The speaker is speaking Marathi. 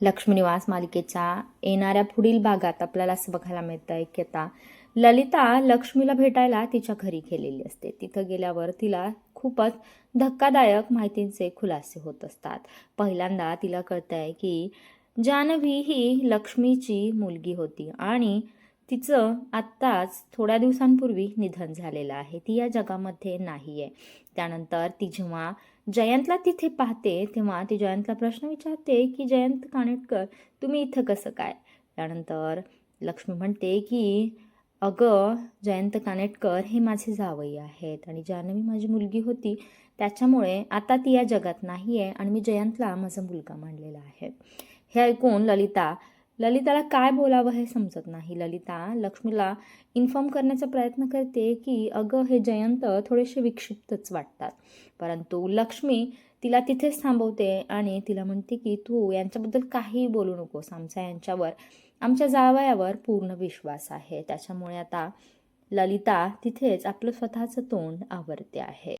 लक्ष्मीनिवास मालिकेच्या येणाऱ्या पुढील भागात आपल्याला असं बघायला मिळतं आहे की आता ललिता लक्ष्मीला भेटायला तिच्या घरी गेलेली असते. तिथं गेल्यावर तिला खूपच धक्कादायक माहितींचे खुलासे होत असतात. पहिल्यांदा तिला कळतं आहे की जान्हवी ही लक्ष्मीची मुलगी होती आणि तिचं आत्ताच थोड्या दिवसांपूर्वी निधन झालेलं आहे. ती या जगामध्ये नाही आहे त्यानंतर ती जेव्हा जयंतला तिथे पाहते तेव्हा ती जयंतला प्रश्न विचारते की जयंत कानेटकर तुम्ही इथं कसं काय? त्यानंतर लक्ष्मी म्हणते की अगं जयंत कानेटकर हे माझे जावई आहेत आणि जान्हवी माझी मुलगी होती त्याच्यामुळे आता ती या जगात नाही आहे आणि मी जयंतला माझा मुलगा मानलेला आहे. हे ऐकून ललिता ललिताला काय बोलावं हे समजत नाही. ललिता लक्ष्मीला इन्फॉर्म करण्याचा प्रयत्न करते की अगं हे जयंत थोडेसे विक्षिप्तच वाटतात. परंतु लक्ष्मी तिला तिथेच थांबवते आणि तिला म्हणते की तू यांच्याबद्दल काही बोलू नकोस. आमचा यांच्यावर आमच्या जावयावर पूर्ण विश्वास आहे. त्याच्यामुळे आता ललिता तिथेच आपलं स्वतःचं तोंड आवरते आहे.